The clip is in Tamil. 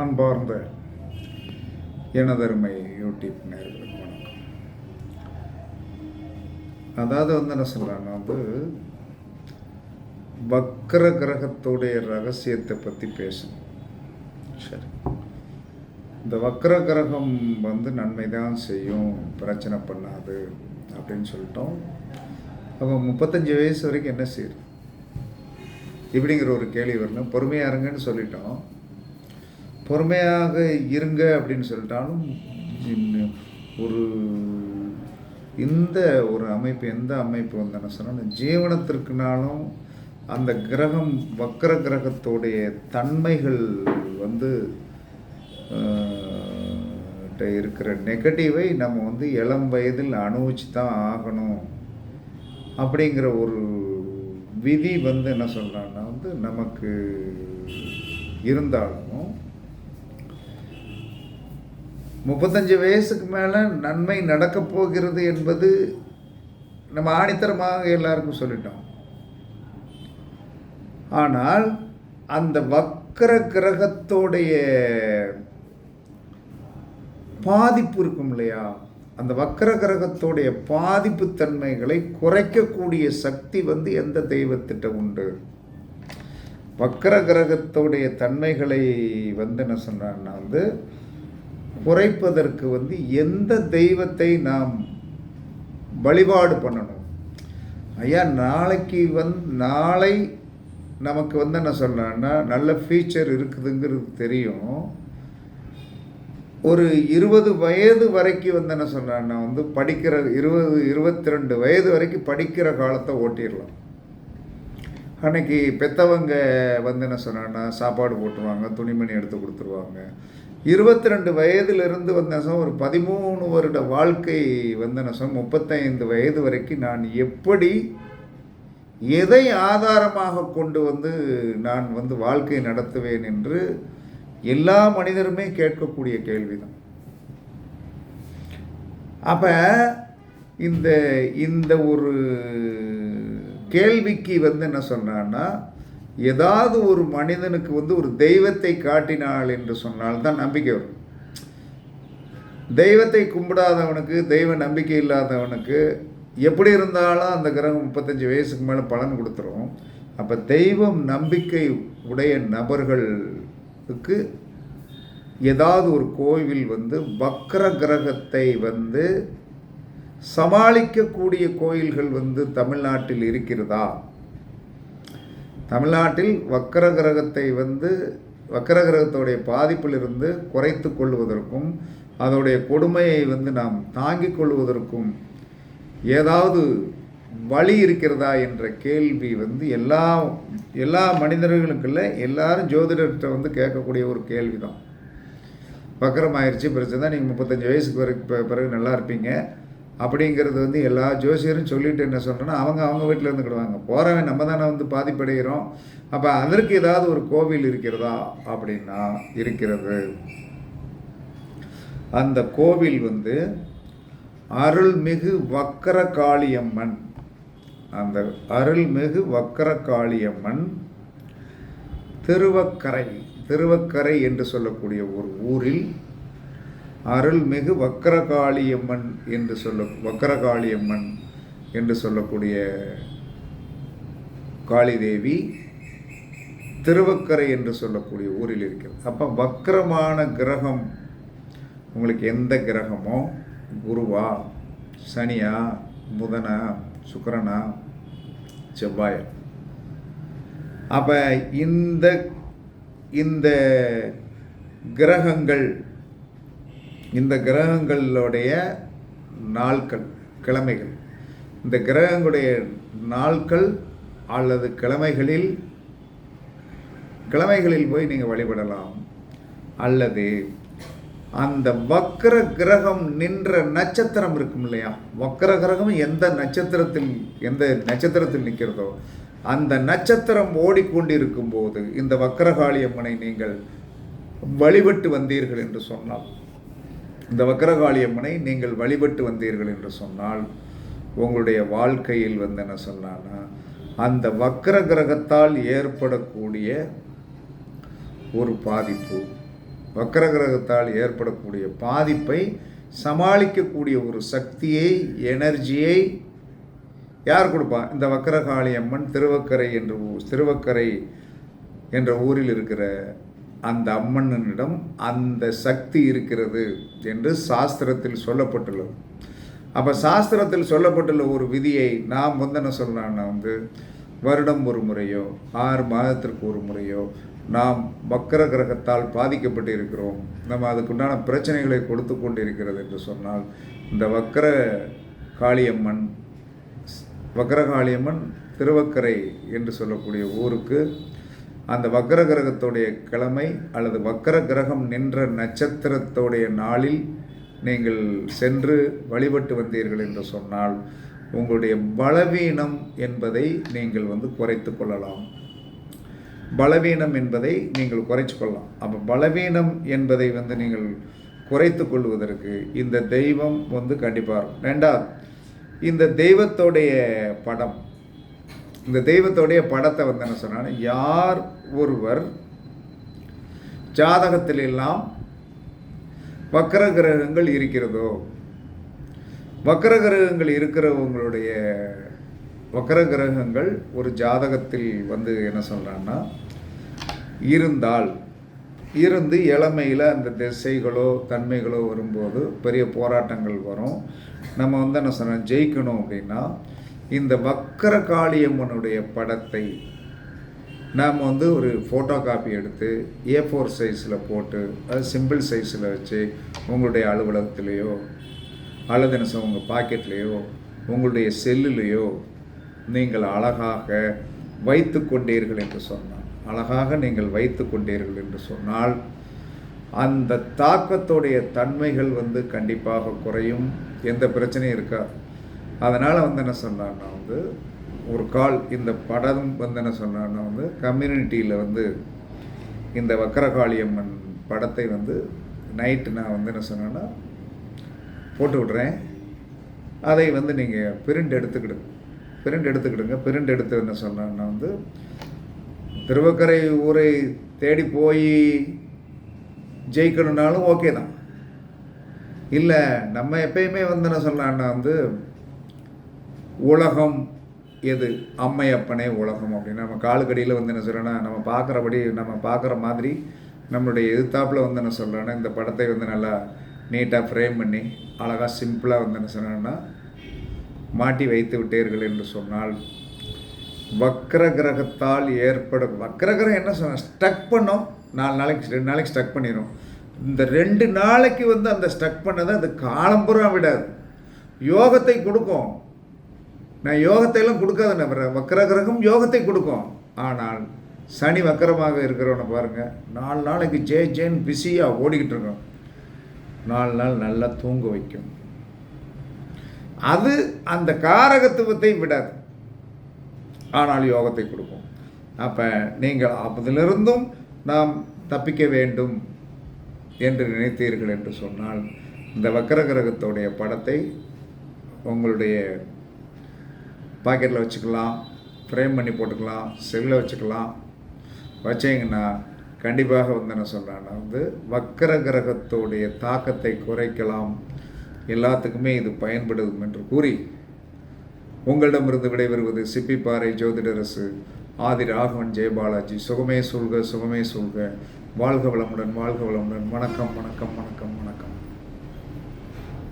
அன்பார்ந்த எனதருமை யூடியூப் நேர்களுக்கு வணக்கம். அதாவது வந்து என்ன சொல்கிறாங்க வந்து வக்கர கிரகத்துடைய ரகசியத்தை பற்றி பேசணும். சரி. இந்த வக்கர கிரகம் வந்து நன்மை தான் செய்யும் பிரச்சனை பண்ணாது அப்படின்னு சொல்லிட்டோம். அப்போ முப்பத்தஞ்சு வயசு வரைக்கும் என்ன செய்யுது இப்படிங்கிற ஒரு கேள்வி வரணும். பொறுமையாக இருங்கன்னு சொல்லிட்டோம். பொறுமையாக இருங்க அப்படின்னு சொல்லிட்டாலும் ஒரு இந்த ஒரு அமைப்பு எந்த அமைப்பு வந்து என்ன சொன்னால் ஜீவனத்திற்குனாலும் அந்த கிரகம் வக்கர கிரகத்தோடைய தன்மைகள் வந்து இருக்கிற நெகட்டிவை நம்ம வந்து இளம் வயதில் அனுபவிச்சு தான் ஆகணும். அப்படிங்கிற ஒரு விதி வந்து என்ன சொல்கிறான்னா வந்து நமக்கு இருந்தாலும் முப்பத்தஞ்சு வயசுக்கு மேலே நன்மை நடக்கப் போகிறது என்பது நம்ம ஆணித்தரமாக எல்லாருக்கும் சொல்லிட்டோம். ஆனால் அந்த வக்கர கிரகத்தோடைய பாதிப்பு இருக்கும் இல்லையா? அந்த வக்கர கிரகத்தோடைய பாதிப்பு தன்மைகளை குறைக்கக்கூடிய சக்தி வந்து எந்த தெய்வத்திட்ட உண்டு? வக்கர கிரகத்தோடைய தன்மைகளை வந்து என்ன சொல்கிறாங்கன்னா வந்து குறைப்பதற்கு வந்து எந்த தெய்வத்தை நாம் வழிபாடு பண்ணணும்? ஐயா நாளைக்கு வந் நாளை நமக்கு வந்து என்ன சொல்கிறான்னா நல்ல ஃபியூச்சர் இருக்குதுங்கிறது தெரியும். ஒரு இருபது வயது வரைக்கும் வந்து என்ன சொல்கிறேன்னா வந்து படிக்கிற இருபது இருபத்தி ரெண்டு வயது வரைக்கும் படிக்கிற காலத்தை ஓட்டிடலாம். அன்னைக்கு பெத்தவங்க வந்து என்ன சொன்னான்னா சாப்பாடு போட்டுருவாங்க துணிமணி எடுத்து கொடுத்துருவாங்க. இருபத்தி ரெண்டு வயதிலிருந்து வந்தேன் ஒரு பதிமூணு வருட வாழ்க்கை வந்தேன் என்ன முப்பத்தைந்து வயது வரைக்கும் நான் எப்படி எதை ஆதாரமாக கொண்டு வந்து நான் வந்து வாழ்க்கை நடத்துவேன் என்று எல்லா மனிதருமே கேட்கக்கூடிய கேள்விதான். அப்போ இந்த இந்த ஒரு கேள்விக்கு வந்து என்ன சொன்னான்னா ஏதாவது ஒரு மனிதனுக்கு வந்து ஒரு தெய்வத்தை காட்டினாள் என்று சொன்னால்தான் நம்பிக்கை வரும். தெய்வத்தை கும்பிடாதவனுக்கு தெய்வ நம்பிக்கை இல்லாதவனுக்கு எப்படி இருந்தாலும் அந்த கிரகம் முப்பத்தஞ்சு வயசுக்கு மேலே பலன் கொடுத்துரும். அப்போ தெய்வம் நம்பிக்கை உடைய நபர்களுக்கு ஏதாவது ஒரு கோவில் வந்து வக்ர கிரகத்தை வந்து சமாளிக்கக்கூடிய கோயில்கள் வந்து தமிழ்நாட்டில் இருக்கிறதா? தமிழ்நாட்டில் வக்கர கிரகத்தை வந்து வக்கர கிரகத்தோடைய பாதிப்பிலிருந்து குறைத்து கொள்வதற்கும் அதோடைய கொடுமையை வந்து நாம் தாங்கிக் கொள்வதற்கும் ஏதாவது வழி இருக்கிறதா என்ற கேள்வி வந்து எல்லா எல்லா மனிதர்களுக்குள்ள எல்லாரும் ஜோதிடர்கிட்ட வந்து கேட்கக்கூடிய ஒரு கேள்வி தான் வக்கரம் ஆயிடுச்சு பிரச்சனை தான் நீங்கள் முப்பத்தஞ்சு வயசுக்கு வரைக்கும் பிறகு நல்லா இருப்பீங்க. அப்படிங்கிறது வந்து எல்லா ஜோசியரும் சொல்லிட்டு என்ன சொல்கிறேன்னா அவங்க அவங்க வீட்டில் இருந்துக்கிடுவாங்க. போகிறவன் நம்ம தானே வந்து பாதிப்படைகிறோம். அப்போ அதற்கு ஏதாவது ஒரு கோவில் இருக்கிறதா அப்படின்னா இருக்கிறது. அந்த கோவில் வந்து அருள்மிகு வக்கர காளியம்மன் அந்த அருள்மிகு வக்கர காளியம்மன் திருவக்கரை திருவக்கரை என்று சொல்லக்கூடிய ஒரு ஊரில் அருள்மிகு வக்கரகாளியம்மன் என்று சொல்ல வக்கரகாளியம்மன் என்று சொல்லக்கூடிய காளிதேவி திருவக்கரை என்று சொல்லக்கூடிய ஊரில் இருக்கிறது. அப்போ வக்கரமான கிரகம் உங்களுக்கு எந்த கிரகமோ குருவா சனியா புதனா சுக்கரனா செவ்வாயா. அப்போ இந்த இந்த கிரகங்கள் இந்த கிரகங்களுடைய நாட்கள் கிழமைகள். இந்த கிரகங்களுடைய நாட்கள் அல்லது கிழமைகளில் கிழமைகளில் போய் நீங்கள் வழிபடலாம். அல்லது அந்த வக்கர கிரகம் நின்ற நட்சத்திரம் இருக்கும் இல்லையா? வக்கர கிரகம் எந்த நட்சத்திரத்தில் எந்த நட்சத்திரத்தில் நிற்கிறதோ அந்த நட்சத்திரம் ஓடிக்கொண்டிருக்கும் போது இந்த வக்கரகாளி அம்மனை நீங்கள் வழிபட்டு வந்தீர்கள் என்று சொன்னால் இந்த வக்கரகாளி அம்மனை நீங்கள் வழிபட்டு வந்தீர்கள் என்று சொன்னால் உங்களுடைய வாழ்க்கையில் வந்து என்ன சொன்னான்னா அந்த வக்கர கிரகத்தால் ஏற்படக்கூடிய ஒரு பாதிப்பு வக்கர கிரகத்தால் ஏற்படக்கூடிய பாதிப்பை சமாளிக்கக்கூடிய ஒரு சக்தியை எனர்ஜியை யார் கொடுப்பா? இந்த வக்கரகாளி அம்மன் திருவக்கரை என்ற ஊர் திருவக்கரை என்ற ஊரில் இருக்கிற அந்த அம்மனிடம் அந்த சக்தி இருக்கிறது என்று சாஸ்திரத்தில் சொல்லப்பட்டுள்ளது. அப்போ சாஸ்திரத்தில் சொல்லப்பட்டுள்ள ஒரு விதியை நாம் வந்து என்ன வந்து வருடம் ஒரு முறையோ ஆறு மாதத்திற்கு ஒரு முறையோ நாம் வக்கர கிரகத்தால் பாதிக்கப்பட்டு இருக்கிறோம் நம்ம அதுக்குண்டான பிரச்சனைகளை கொடுத்து கொண்டு இருக்கிறது என்று சொன்னால் இந்த வக்கர காளியம்மன் வக்கரகாளியம்மன் திருவக்கரை என்று சொல்லக்கூடிய ஊருக்கு அந்த வக்கர கிரகத்துடைய கிழமை அல்லது வக்கர கிரகம் நின்ற நட்சத்திரத்துடைய நாளில் நீங்கள் சென்று வழிபட்டு வந்தீர்கள் என்று சொன்னால் உங்களுடைய பலவீனம் என்பதை நீங்கள் வந்து குறைத்து கொள்ளலாம். பலவீனம் என்பதை நீங்கள் குறைச்சு கொள்ளலாம். அப்போ பலவீனம் என்பதை வந்து நீங்கள் குறைத்து கொள்வதற்கு இந்த தெய்வம் வந்து கண்டிப்பாக இருக்கும் ரெண்டாவது இந்த தெய்வத்தோடைய படம் இந்த தெய்வத்தோடைய படத்தை வந்து என்ன சொன்னாலும் யார் ஒருவர் ஜாதகத்தில் எல்லாம் வக்கர கிரகங்கள் இருக்கிறதோ வக்கர கிரகங்கள் இருக்கிறவங்களுடைய வக்கர கிரகங்கள் ஒரு ஜாதகத்தில் வந்து என்ன சொல்கிறான்னா இருந்தால் இருந்து இளமையில் அந்த திசைகளோ தன்மைகளோ வரும்போது பெரிய போராட்டங்கள் வரும். நம்ம வந்து என்ன சொன்ன ஜெயிக்கணும் அப்படின்னா இந்த வக்கர காளியம்மனுடைய படத்தை நாம் வந்து ஒரு ஃபோட்டோ காப்பி எடுத்து ஏ ஃபோர் சைஸில் போட்டு அது சிம்பிள் சைஸில் வச்சு உங்களுடைய அலுவலகத்திலேயோ அல்லது என்ன உங்கள் பாக்கெட்லேயோ உங்களுடைய செல்லுலேயோ நீங்கள் அழகாக வைத்து கொண்டீர்கள் என்று சொன்னால் அழகாக நீங்கள் வைத்து கொண்டீர்கள் என்று சொன்னால் அந்த தாக்கத்துடைய தன்மைகள் வந்து கண்டிப்பாக குறையும். எந்த பிரச்சனையும் இருக்காது. அதனால் வந்து என்ன சொன்னான்னா வந்து ஒரு கால் இந்த படம் வந்து என்ன சொன்னான்னா வந்து கம்யூனிட்டியில் வந்து இந்த வக்கரகாளியம்மன் படத்தை வந்து நைட்டு நான் வந்து என்ன சொன்னேன்னா போட்டு விட்றேன். அதை வந்து நீங்கள் பிரிண்ட் எடுத்துக்கிடுங்க பிரிண்ட் எடுத்துக்கிடுங்க. பிரிண்ட் எடுத்து என்ன சொன்னேன்னா வந்து திருவக்கரை ஊரை தேடி போய் ஜெயிக்கணுன்னாலும் ஓகே தான். இல்லை நம்ம எப்பயுமே வந்து என்ன சொன்னான்னா வந்து உலகம் எது? அம்மையப்பனே உலகம் அப்படின்னு நம்ம காலுக்கடியில் வந்து என்ன சொல்கிறேன்னா நம்ம பார்க்குறபடி நம்ம பார்க்குற மாதிரி நம்மளுடைய எதிர்த்தாப்பில் வந்து என்ன சொல்கிறேன்னா இந்த படத்தை வந்து நல்லா நீட்டாக ஃப்ரேம் பண்ணி அழகாக சிம்பிளாக வந்து என்ன சொல்கிறேன்னா மாட்டி வைத்து விட்டீர்கள் என்று சொன்னால் வக்ர கிரகத்தால் ஏற்படும் வக்ர கிரகம் என்ன சொன்ன ஸ்டக் பண்ணோம் நாலு நாளைக்கு ரெண்டு நாளைக்கு ஸ்டக் பண்ணிடும் இந்த ரெண்டு நாளைக்கு வந்து அந்த ஸ்டக் பண்ணதை அது காலம்புறம் விடாது. யோகத்தை கொடுக்கும். நான் யோகத்தையெல்லாம் கொடுக்காத நம்புறேன் வக்கர கிரகம் யோகத்தை கொடுக்கும். ஆனால் சனி வக்கரமாக இருக்கிறவனை பாருங்கள் நாலு நாளைக்கு ஜே ஜேன்னு பிஸியாக ஓடிக்கிட்டு இருக்கோம் நாலு நாள் நல்லா தூங்க வைக்கும். அது அந்த காரகத்துவத்தை விடாது. ஆனால் யோகத்தை கொடுக்கும். அப்போ நீங்கள் அதிலிருந்தும் நாம் தப்பிக்க வேண்டும் என்று நினைத்தீர்கள் என்று சொன்னால் இந்த வக்கர கிரகத்துடைய படத்தை உங்களுடைய பாக்கெட்டில் வச்சுக்கலாம் ஃப்ரேம் பண்ணி போட்டுக்கலாம் செல்லில் வச்சுக்கலாம். வச்சிங்கன்னா கண்டிப்பாக வந்து என்ன சொல்கிறேன்னா வந்து வக்கர கிரகத்துடைய தாக்கத்தை குறைக்கலாம். எல்லாத்துக்குமே இது பயன்படும் என்று கூறி உங்களிடமிருந்து விடைபெறுவது சிப்பிப்பாறை ஜோதிடரசு ஆதி ராகவன் ஜெயபாலாஜி சுகமே சொல்க சுகமே சொல்க வாழ்க வளமுடன் வாழ்க வளமுடன். வணக்கம் வணக்கம் வணக்கம் வணக்கம்.